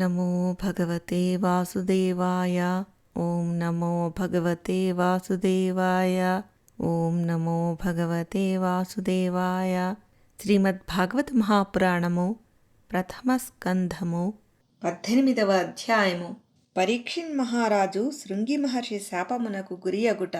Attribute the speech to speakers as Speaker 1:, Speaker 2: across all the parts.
Speaker 1: నమో భగవతే వాసుదేవాయ ఓం నమో భగవతే వాసుదేవాయ ఓం నమో భగవతే వాసుదేవాయ శ్రీమద్భాగవత మహాపురాణము ప్రథమ స్కంధము పద్దెనిమిదవ అధ్యాయము. పరీక్షిన్ మహారాజు శృంగి మహర్షి శాపమునకు గురియగుట.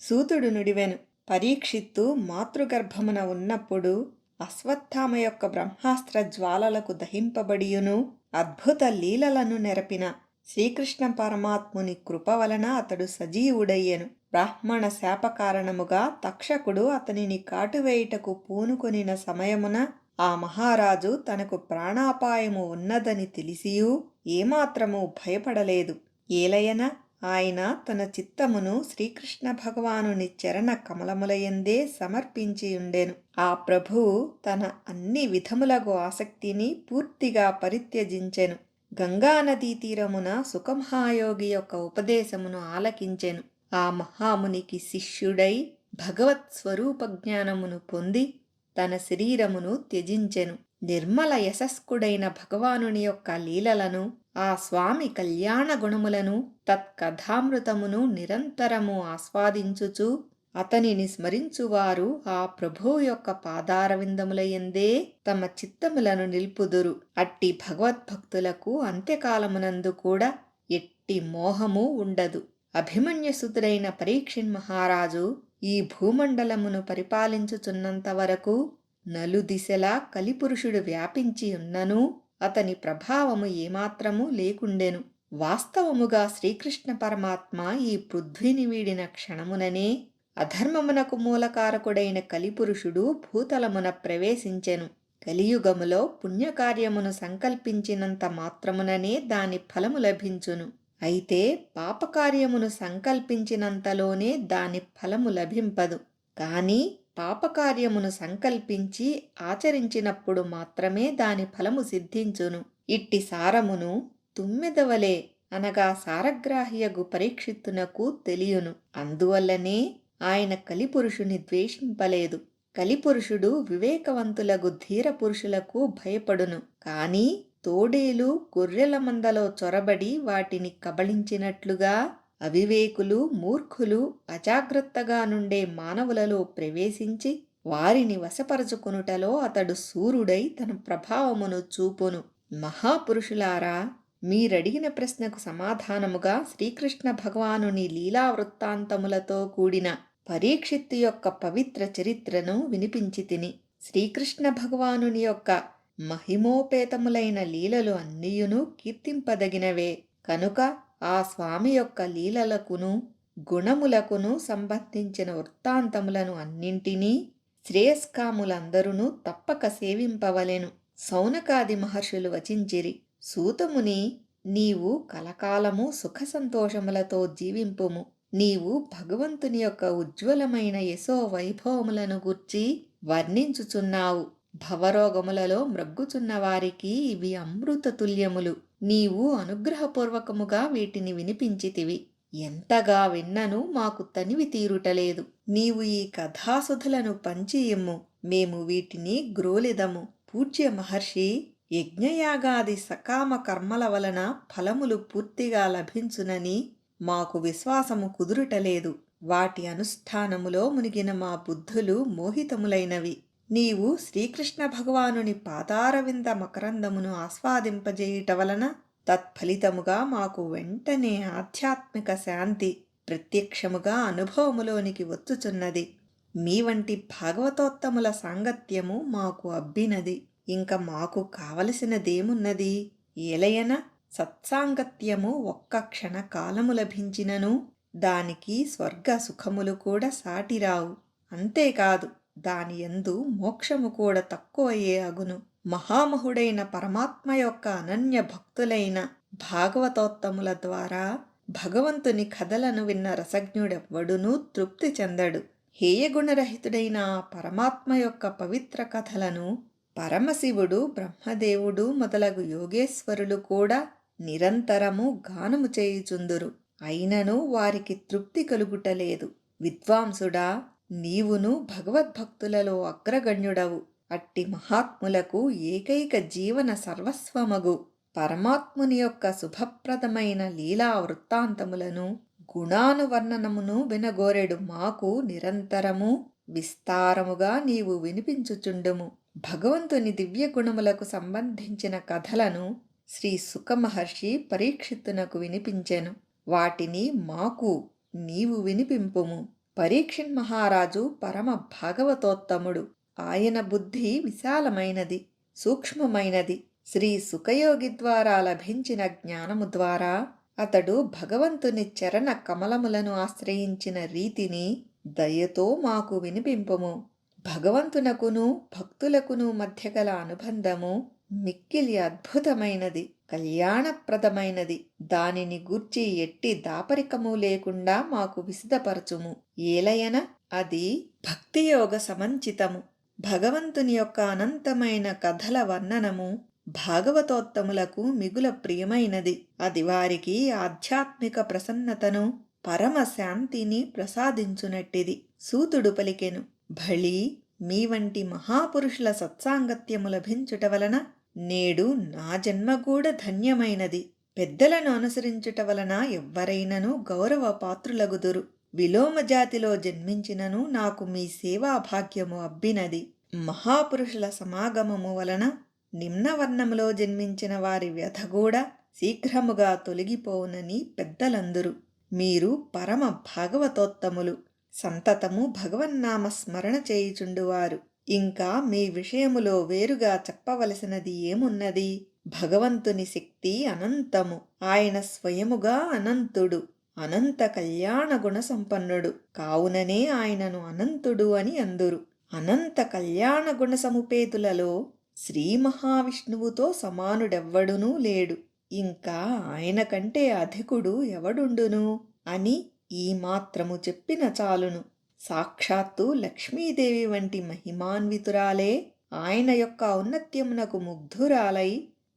Speaker 1: సూతుడు నుడివెను. పరీక్షిత్తు మాతృగర్భమున ఉన్నప్పుడు అశ్వత్థామ యొక్క బ్రహ్మాస్త్ర జ్వాలలకు దహింపబడియును. అద్భుత లీలలను నెరపిన శ్రీకృష్ణ పరమాత్ముని కృప వలన అతడు సజీవుడయ్యెను. బ్రాహ్మణ శాప కారణముగా తక్షకుడు అతనిని కాటువేయుటకు పూనుకొనిన సమయమున ఆ మహారాజు తనకు ప్రాణాపాయము ఉన్నదని తెలిసియూ ఏమాత్రము భయపడలేదు. ఏలయన ఆయన తన చిత్తమును శ్రీకృష్ణ భగవానుని చరణ కమలములయందే సమర్పించి ఉండెను. ఆ ప్రభువు తన అన్ని విధములగు ఆసక్తిని పూర్తిగా పరిత్యజించెను. గంగానదీ తీరమున సుఖమహాయోగి యొక్క ఉపదేశమును ఆలకించెను. ఆ మహామునికి శిష్యుడై భగవత్ స్వరూప జ్ఞానమును పొంది తన శరీరమును త్యజించెను. నిర్మల యశస్కుడైన భగవానుని యొక్క లీలలను ఆ స్వామి కళ్యాణ గుణములను తత్కథామృతమును నిరంతరము ఆస్వాదించుచు అతనిని స్మరించువారు ఆ ప్రభువు యొక్క పాదారవిందములయందే తమ చిత్తములను నిల్పుదురు. అట్టి భగవద్భక్తులకు అంత్యకాలమునందు కూడా ఎట్టి మోహము ఉండదు. అభిమన్యసుతుడైన పరీక్షిన్ మహారాజు ఈ భూమండలమును పరిపాలించుచున్నంత వరకు నలుదిశలా కలిపురుషుడు వ్యాపించి ఉన్నను అతని ప్రభావము ఏమాత్రము లేకుండెను. వాస్తవముగా శ్రీకృష్ణ పరమాత్మ ఈ పృథ్వీని వీడిన క్షణముననే అధర్మమునకు మూలకారకుడైన కలిపురుషుడు భూతలమున ప్రవేశించెను. కలియుగములో పుణ్యకార్యమును సంకల్పించినంత మాత్రముననే దాని ఫలము లభించును. అయితే పాపకార్యమును సంకల్పించినంతలోనే దాని ఫలము లభింపదు. కానీ పాపకార్యమును సంకల్పించి ఆచరించినప్పుడు మాత్రమే దాని ఫలము సిద్ధించును. ఇట్టి సారమును తుమ్మెదవలే అనగా సారగ్రాహ్యగు పరీక్షిత్తునకు తెలియను. అందువల్లనే ఆయన కలిపురుషుని ద్వేషింపలేదు. కలిపురుషుడు వివేకవంతులగు ధీర పురుషులకు భయపడును. కాని తోడేలు గొర్రెల మందలో చొరబడి వాటిని కబళించినట్లుగా అవివేకులు మూర్ఖులు అజాగ్రత్తగా నుండే మానవులలో ప్రవేశించి వారిని వశపరచుకొనుటలో అతడు సూర్యుడై తన ప్రభావమును చూపును. మహాపురుషులారా మీరడిగిన ప్రశ్నకు సమాధానముగా శ్రీకృష్ణ భగవానుని లీలా వృత్తాంతములతో కూడిన పరీక్షిత్తు యొక్క పవిత్ర చరిత్రను వినిపించి తిని శ్రీకృష్ణ భగవానుని యొక్క మహిమోపేతములైన లీలలు అన్నియును కీర్తింపదగినవే. కనుక ఆ స్వామి యొక్క లీలలకును గుణములకును సంబంధించిన వృత్తాంతములను అన్నింటినీ శ్రేయస్కాములందరూ తప్పక సేవింపవలెను. సౌనకాది మహర్షులు వచించిరి సూతముని నీవు కలకాలము సుఖ సంతోషములతో జీవింపుము. నీవు భగవంతుని యొక్క ఉజ్వలమైన యశో వైభవములను గుర్చి వర్ణించుచున్నావు. భవరోగములలో మ్రగ్గుచున్న వారికి ఇవి అమృత తుల్యములు నీవు అనుగ్రహపూర్వకముగా వీటిని వినిపించితివి. ఎంతగా విన్నను మాకు తనివి తీరుటలేదు. నీవు ఈ కథాసుధులను పంచియమ్ము మేము వీటిని గ్రోలిదము. పూజ్య మహర్షి యజ్ఞయాగాది సకామ కర్మల వలన ఫలములు పూర్తిగా లభించునని మాకు విశ్వాసము కుదురుటలేదు. వాటి అనుష్ఠానములో మునిగిన మా బుద్ధులు మోహితములైనవి. నీవు శ్రీకృష్ణ భగవానుని పాదారవింద మకరందమును ఆస్వాదింపజేయుట వలన తత్ఫలితముగా మాకు వెంటనే ఆధ్యాత్మిక శాంతి ప్రత్యక్షముగా అనుభవములోనికి వచ్చుచున్నది. మీ వంటి భాగవతోత్తముల సాంగత్యము మాకు అబ్బినది. ఇంక మాకు కావలసినదేమున్నది? ఏలయన సత్సాంగత్యము ఒక్క క్షణ కాలము లభించినను దానికి స్వర్గ సుఖములు కూడా సాటిరావు. అంతేకాదు దాని ఎందు మోక్షము కూడా తక్కువయ్యే అగును. మహామహుడైన పరమాత్మ యొక్క అనన్య భక్తులైన భాగవతోత్తముల ద్వారా భగవంతుని కథలను విన్న రసజ్ఞుడెవ్వడునూ తృప్తి చెందడు. హేయగుణరహితుడైన పరమాత్మ యొక్క పవిత్ర కథలను పరమశివుడు బ్రహ్మదేవుడు మొదలగు యోగేశ్వరులు కూడా నిరంతరము గానము చేయుచుందురు. అయినను వారికి తృప్తి కలుగుటలేదు. విద్వాంసుడా నీవును భగవద్భక్తులలో అగ్రగణ్యుడవు. అట్టి మహాత్ములకు ఏకైక జీవన సర్వస్వమగు. పరమాత్ముని యొక్క శుభప్రదమైన లీలా వృత్తాంతములను గుణానువర్ణనమును వినగోరెడు మాకు నిరంతరము విస్తారముగా నీవు వినిపించుచుండుము. భగవంతుని దివ్య గుణములకు సంబంధించిన కథలను శ్రీ సుఖమహర్షి పరీక్షిత్తునకు వినిపించెను. వాటిని మాకు నీవు వినిపింపుము. పరీక్షిణ్ మహారాజు పరమ భాగవతోత్తముడు. ఆయన బుద్ధి విశాలమైనది సూక్ష్మమైనది. శ్రీ సుఖయోగి ద్వారా లభించిన జ్ఞానము ద్వారా అతడు భగవంతుని చరణ కమలములను ఆశ్రయించిన రీతిని దయతో మాకు వినిపింపము. భగవంతునకును భక్తులకును మధ్య గల అనుబంధము మిక్కిలి అద్భుతమైనది. కళ్యాణప్రదమైనది. దానిని గూర్చి ఎట్టి దాపరికము లేకుండా మాకు విసిదపరచుము. ఏలయన అది భక్తియోగ సమంచితము. భగవంతుని యొక్క అనంతమైన కథల వర్ణనము భాగవతోత్తములకు మిగుల ప్రియమైనది. అది వారికి ఆధ్యాత్మిక ప్రసన్నతను పరమ శాంతిని ప్రసాదించునట్టిది. సూతుడు పలికెను భళి మీ వంటి మహాపురుషుల సత్సాంగత్యము లభించుట వలన నేడు నా జన్మ కూడా ధన్యమైనది. పెద్దలను అనుసరించుట వలన ఎవ్వరైనను గౌరవ పాత్రులగుదురు విలోమ జాతిలో జన్మించినను నాకు మీ సేవా భాగ్యము అబ్బినది. మహాపురుషుల సమాగమము వలన నిమ్నవర్ణములో జన్మించిన వారి వ్యధ కూడా శీఘ్రముగా తొలగిపోవునని పెద్దలందరూ. మీరు పరమ భాగవతోత్తములు. సంతతము భగవన్నామ స్మరణ చేయుచుండువారు. ఇంకా మీ విషయములో వేరుగా చెప్పవలసినది ఏమున్నది? భగవంతుని శక్తి అనంతము. ఆయన స్వయముగా అనంతుడు. అనంత కళ్యాణ గుణ సంపన్నుడు. కావుననే ఆయనను అనంతుడు అని అందురు. అనంత కళ్యాణ గుణ సముపేతులలో శ్రీ మహావిష్ణువుతో సమానుడెవ్వడునూ లేడు. ఇంకా ఆయన కంటే అధికుడు ఎవడుండును? అని ఈ మాత్రము చెప్పిన చాలును. సాక్షాత్తు లక్ష్మీదేవి వంటి మహిమాన్వితురాలే. ఆయన యొక్క ఔన్నత్యమునకు ముగ్ధురాలై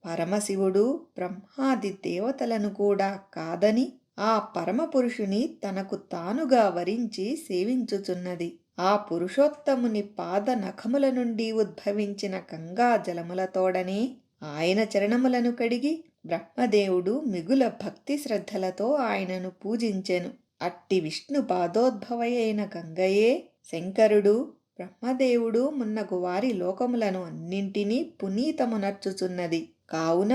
Speaker 1: పరమశివుడు బ్రహ్మాది దేవతలను కూడా కాదని ఆ పరమపురుషుని తనకు తానుగా వరించి సేవించుచున్నది. ఆ పురుషోత్తముని పాద నఖముల నుండి ఉద్భవించిన గంగా జలములతోడనే ఆయన చరణములను కడిగి బ్రహ్మదేవుడు మిగుల భక్తి శ్రద్ధలతో ఆయనను పూజించెను. అట్టి విష్ణు పాదోద్భవయైన గంగయే శంకరుడు బ్రహ్మదేవుడు మున్నగు వారి లోకములను అన్నింటినీ పునీతమునర్చుచున్నది. కావున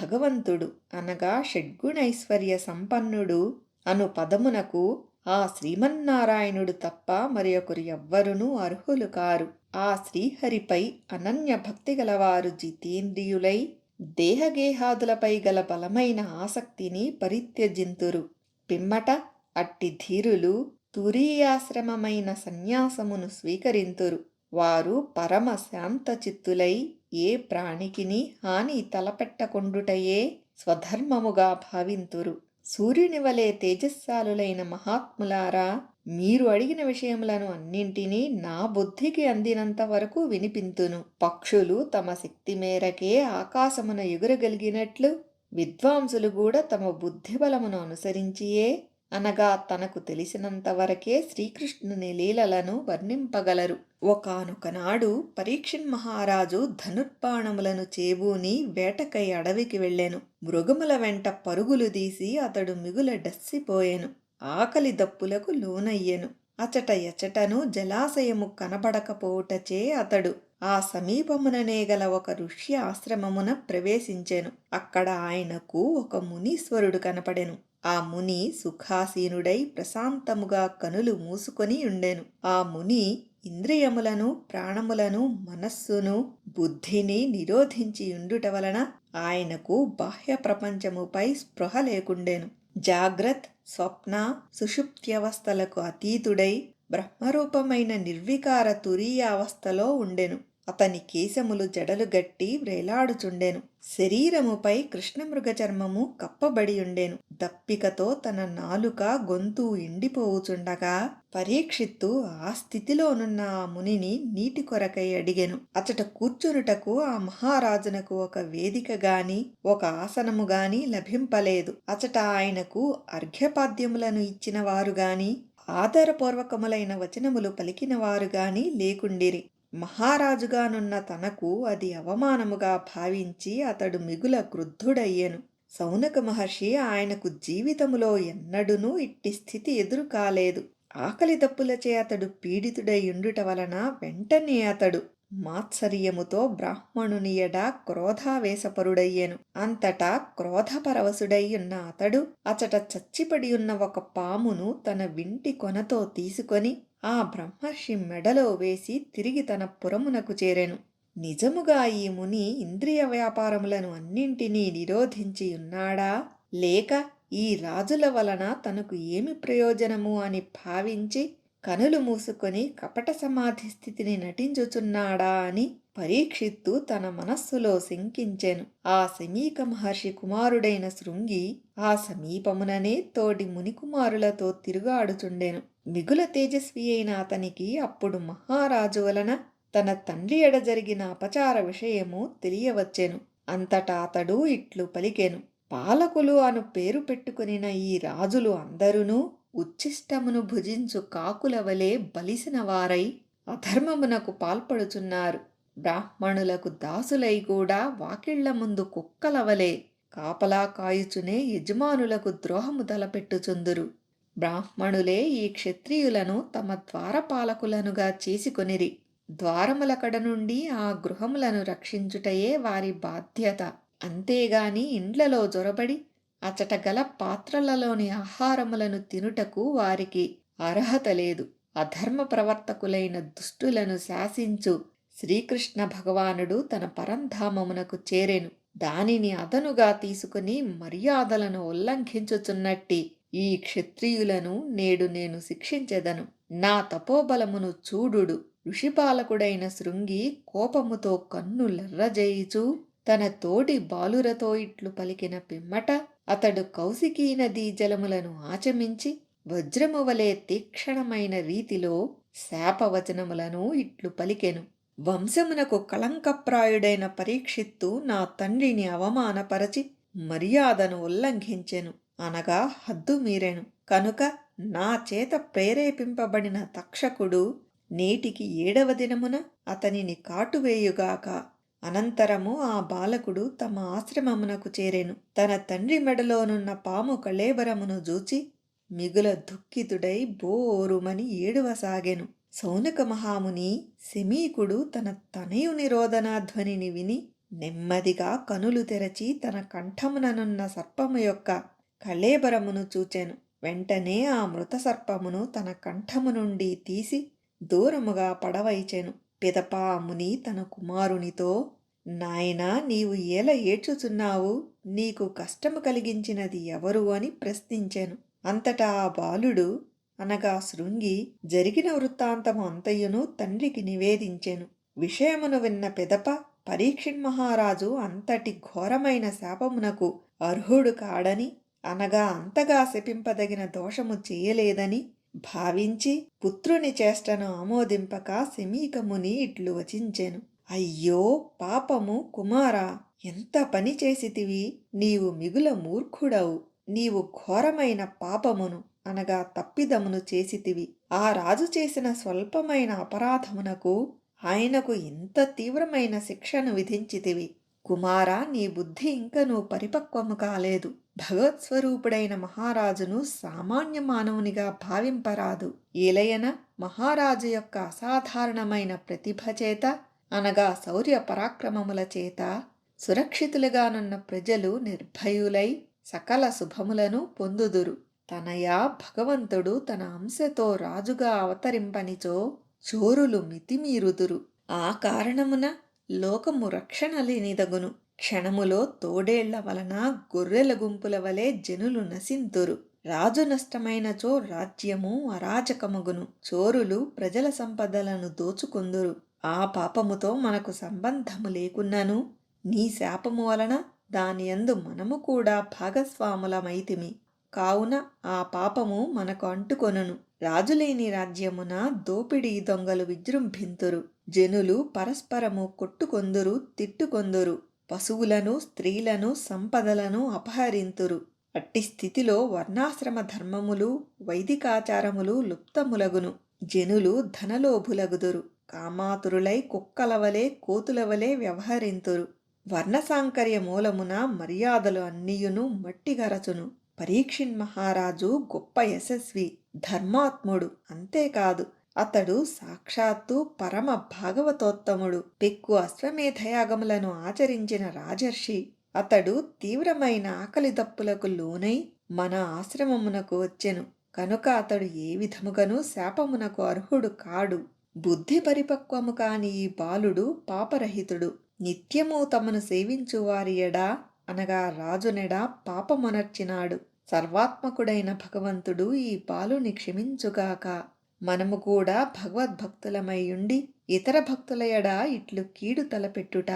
Speaker 1: భగవంతుడు అనగా షడ్గుణైశ్వర్య సంపన్నుడు అను పదమునకు ఆ శ్రీమన్నారాయణుడు తప్ప మరి ఒకరు ఎవ్వరునూ అర్హులు కారు. ఆ శ్రీహరిపై అనన్య భక్తి గలవారు జితేంద్రియులై దేహగేహాదులపై గల బలమైన ఆసక్తిని పరిత్యజింతురు. పిమ్మట అట్టి ధీరులు తురీయాశ్రమమైన సన్యాసమును స్వీకరింతురు. వారు పరమ శాంతచిత్తులై ఏ ప్రాణికిని హాని తలపెట్టకుండుటయే స్వధర్మముగా భావింతురు. సూర్యుని వలె తేజస్సాలులైన మహాత్ములారా మీరు అడిగిన విషయములను అన్నింటినీ నా బుద్ధికి అందినంత వరకు వినిపింతును. పక్షులు తమ శక్తి మేరకే ఆకాశమున ఎగురగలిగినట్లు విద్వాంసులు కూడా తమ బుద్ధిబలమును అనుసరించియే అనగా తనకు తెలిసినంతవరకే శ్రీకృష్ణుని లీలలను వర్ణింపగలరు. ఒకనొకనాడు పరీక్షన్ మహారాజు ధనుర్బాణములను చేబూని వేటకై అడవికి వెళ్ళాను. మృగముల వెంట పరుగులు తీసి అతడు మిగుల డస్సిపోయెను. ఆకలి దప్పులకు లోనయ్యెను. అచట ఎచటను జలాశయము కనబడకపోవుటచే అతడు ఆ సమీపముననే గల ఒక ఋష్య ఆశ్రమమున ప్రవేశించాను. అక్కడ ఆయనకు ఒక మునీశ్వరుడు కనపడెను. ఆ ముని సుఖాసీనుడై ప్రశాంతముగా కనులు మూసుకొని ఉండెను. ఆ ముని ఇంద్రియములను ప్రాణములను మనస్సును బుద్ధిని నిరోధించి ఉండుట వలన ఆయనకు బాహ్య ప్రపంచముపై స్పృహ లేకుండెను. జాగ్రత్ స్వప్న సుషుప్త్యవస్థలకు అతీతుడై బ్రహ్మరూపమైన నిర్వికార తురీయ అవస్థలో ఉండెను. అతని కేశములు జడలు గట్టి వ్రేలాడుచుండెను శరీరముపై కృష్ణమృగ చర్మము కప్పబడి ఉండెను దప్పికతో తన నాలుక గొంతు ఎండిపోవుచుండగా పరీక్షిత్తు ఆ స్థితిలోనున్న ఆ మునిని నీటి కొరకై అడిగెను. అచట కూర్చునుటకు ఆ మహారాజునకు ఒక వేదిక గాని ఒక ఆసనము గాని లభింపలేదు. అచట ఆయనకు అర్ఘ్యపాద్యములను ఇచ్చిన వారు గాని ఆదరపూర్వకములైన వచనములు పలికిన వారు గాని లేకుండిరి. మహారాజుగానున్న తనకు అది అవమానముగా భావించి అతడు మిగుల క్రుద్ధుడయ్యెను. సౌనక మహర్షి ఆయనకు జీవితములో ఎన్నడూనూ ఇట్టి స్థితి ఎదురు కాలేదు ఆకలి దప్పులచే అతడు పీడితుడై ఉండుట వలన వెంటనే అతడు మాత్సర్యముతో బ్రాహ్మణునియడ క్రోధావేశపరుడయ్యెను. అంతటా క్రోధపరవశుడై ఉన్న అతడు అచట చచ్చిపడి ఉన్న ఒక పామును తన వింటి కొనతో తీసుకొని ఆ బ్రహ్మర్షి మెడలో వేసి తిరిగి తన పురమునకు చేరెను. నిజముగా ఈ ముని ఇంద్రియ వ్యాపారములను అన్నింటినీ నిరోధించి ఉన్నాడా? లేక ఈ రాజుల వలన తనకు ఏమి ప్రయోజనము అని భావించి కనులు మూసుకొని కపట సమాధి స్థితిని నటించుచున్నాడా అని పరీక్షిత్తు తన మనస్సులో శంకించెను. ఆ సమీక మహర్షి కుమారుడైన శృంగి ఆ సమీపముననే తోటి మునికుమారులతో తిరుగాడుచుండెను. మిగుల తేజస్వి అయిన అతనికి అప్పుడు మహారాజు వలన తన తండ్రి ఎడ జరిగిన అపచార విషయము తెలియవచ్చెను. అంతటా అతడు ఇట్లు పలికెను. పాలకులు అను పేరు పెట్టుకునిన ఈ రాజులు అందరునూ ఉచ్ఛిష్టమును భుజించు కాకుల వలె బలిసిన వారై అధర్మమునకు పాల్పడుచున్నారు. బ్రాహ్మణులకు దాసులై కూడా వాకిళ్ళ ముందు కుక్కల వలె కాపలా కాయుచునే యజమానులకు ద్రోహము తలపెట్టుచుందురు. బ్రాహ్మణులే ఈ క్షత్రియులను తమ ద్వారపాలకులనుగా చేసుకొనిరి. ద్వారముల కడ నుండి ఆ గృహములను రక్షించుటయే వారి బాధ్యత. అంతేగాని ఇండ్లలో జొరబడి అచట గల పాత్రలలోని ఆహారములను తినుటకు వారికి అర్హత లేదు. అధర్మ ప్రవర్తకులైన దుష్టులను శాసించు శ్రీకృష్ణ భగవానుడు తన పరంధామమునకు చేరెను. దానిని అదనుగా తీసుకుని మర్యాదలను ఉల్లంఘించుచున్నట్టి ఈ క్షత్రియులను నేడు నేను శిక్షించెదను. నా తపోబలమును చూడుడు. ఋషిపాలకుడైన శృంగి కోపముతో కన్నులెర్రజేయుచు తన తోటి బాలురతో ఇట్లు పలికిన పిమ్మట అతడు కౌశికీ నదీ జలములను ఆచమించి వజ్రము వలె తీక్షణమైన రీతిలో శాపవచనములను ఇట్లు పలికెను. వంశమునకు కళంకప్రాయుడైన పరీక్షిత్తు నా తండ్రిని అవమానపరచి మర్యాదను ఉల్లంఘించెను. అనగా హద్దు మీరెను. కనుక నా చేత ప్రేరేపింపబడిన తక్షకుడు నేటికి ఏడవ దినమున అతనిని కాటువేయుగాక. అనంతరము ఆ బాలకుడు తమ ఆశ్రమమునకు చేరెను. తన తండ్రి మెడలోనున్న పాము కళేబరమును జూచి మిగుల దుఃఖితుడై బోరుమని ఏడువసాగెను. సౌనక మహాముని శమీకుడు తన తనయు నిరోధనాధ్వనిని విని నెమ్మదిగా కనులు తెరచి తన కంఠముననున్న సర్పము యొక్క కళేబరమును చూచెను. వెంటనే ఆ మృత సర్పమును తన కంఠము నుండి తీసి దూరముగా పడవైచెను పిదపా ముని తన కుమారునితో నాయనా నీవు ఎలా ఏడ్చుచున్నావు? నీకు కష్టము కలిగించినది ఎవరు అని ప్రశ్నించాను. అంతటా ఆ బాలుడు అనగా శృంగి జరిగిన వృత్తాంతము అంతయును తండ్రికి నివేదించెను. విషయమును విన్న పెదప పరీక్షిణ్ మహారాజు అంతటి ఘోరమైన శాపమునకు అర్హుడు కాడని అనగా అంతగా శపింపదగిన దోషము చేయలేదని భావించి పుత్రుని చేష్టను ఆమోదింపక శమీకముని ఇట్లు వచించెను. అయ్యో పాపము కుమారా ఎంత పని చేసితివి? నీవు మిగుల మూర్ఖుడవు నీవు ఘోరమైన పాపమును అనగా తప్పిదమును చేసితివి. ఆ రాజు చేసిన స్వల్పమైన అపరాధమునకు ఆయనకు ఇంత తీవ్రమైన శిక్షను విధించితివి. కుమారా నీ బుద్ధి ఇంకనూ పరిపక్వము కాలేదు. భగవత్స్వరూపుడైన మహారాజును సామాన్య మానవునిగా భావింపరాదు. ఏలయన మహారాజు యొక్క అసాధారణమైన ప్రతిభ చేత అనగా శౌర్య పరాక్రమముల చేత సురక్షితులుగానున్న ప్రజలు నిర్భయులై సకల శుభములను పొందుదురు. తనయా భగవంతుడు తన అంశతో రాజుగా అవతరింపనిచో చోరులు మితిమీరుదురు. ఆ కారణమున లోకము రక్షణ లేనిదగును. క్షణములో తోడేళ్ళ వలన గొర్రెల గుంపుల వలె జనులు నశింతురు. రాజు నష్టమైనచో రాజ్యము అరాచకమగును చోరులు ప్రజల సంపదలను దోచుకుందురు. ఆ పాపముతో మనకు సంబంధము లేకున్నాను. నీ శాపము వలన దాని యందు మనము కూడా భాగస్వాములమైతిమి. కావున ఆ పాపము మనకు అంటుకొనును. రాజులేని రాజ్యమున దోపిడీ దొంగలు విజృంభింతురు. జనులు పరస్పరము కొట్టుకొందురు తిట్టుకొందురు. పశువులను స్త్రీలను సంపదలను అపహరింతురు. అట్టి స్థితిలో వర్ణాశ్రమ ధర్మములు వైదికాచారములు లుప్తములగును. జనులు ధనలోభులగుదురు. కామాతురులై కుక్కలవలే కోతులవలే వ్యవహరింతురు. వర్ణసాంకర్య మూలమున మర్యాదలు అన్నియును మట్టిగరచును. పరీక్షిన్ మహారాజు గొప్ప యశస్వి ధర్మాత్ముడు అంతేకాదు. అతడు సాక్షాత్తు పరమ భాగవతోత్తముడు. పెక్కు అశ్వమేధయాగములను ఆచరించిన రాజర్షి అతడు తీవ్రమైన ఆకలి దప్పులకు లోనై మన ఆశ్రమమునకు వచ్చెను. కనుక అతడు ఏ విధముగను శాపమునకు అర్హుడు కాడు. బుద్ధి పరిపక్వము కాని ఈ బాలుడు పాపరహితుడు. నిత్యము తమను సేవించు వారి ఎడా? అనగా రాజునెడా పాపమునర్చినాడు. సర్వాత్మకుడైన భగవంతుడు ఈ బాలుని క్షమించుగాక. మనము కూడా భగవద్భక్తులమై ఉండి ఇతర భక్తుల ఎడ ఇట్లు కీడు తలపెట్టుట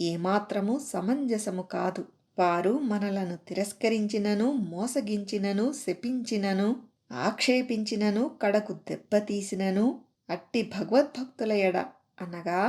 Speaker 1: ఏమాత్రము సమంజసము కాదు. వారు మనలను తిరస్కరించినను మోసగించినను శపించినను ఆక్షేపించినను కడకు దెబ్బతీసినను అట్టి భగవద్భక్తుల ఎడ అనగా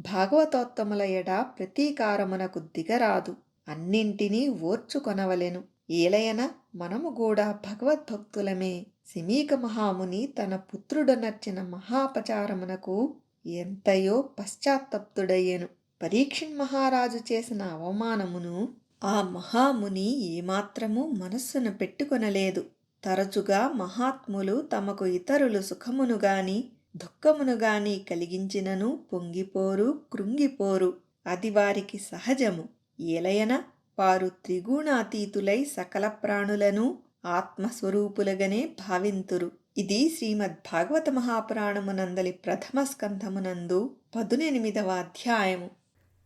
Speaker 1: భాగవతోత్తముల ఎడ ప్రతీకారమునకు దిగరాదు. అన్నింటినీ ఓర్చుకొనవలెను. ఏలయన మనము కూడా భగవద్భక్తులమే. సిమీక మహాముని తన పుత్రుడనర్చిన మహాపచారమునకు ఎంతయో పశ్చాత్తప్తుడయ్యను. పరీక్షణ్ మహారాజు చేసిన అవమానమును ఆ మహాముని ఏమాత్రము మనస్సును పెట్టుకొనలేదు. తరచుగా మహాత్ములు తమకు ఇతరులు సుఖమును గాని దుఃఖమును గాని కలిగించినను పొంగిపోరు కృంగిపోరు. అది వారికి సహజము. ఏలయన వారు త్రిగుణాతీతులై సకల ప్రాణులను ఆత్మస్వరూపులుగానే భావింతురు. ఇది శ్రీమద్భాగవత మహాపురాణమునందలి ప్రథమ స్కంధమునందు పదునెనిమిదవ అధ్యాయము.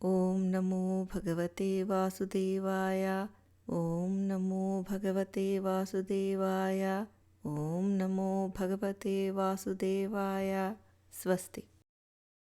Speaker 2: ఓం నమో భగవతే వాసుదేవాయ. ఓం నమో భగవతే వాసుదేవాయ. ఓం నమో భగవతే వాసుదేవాయ. స్వస్తి.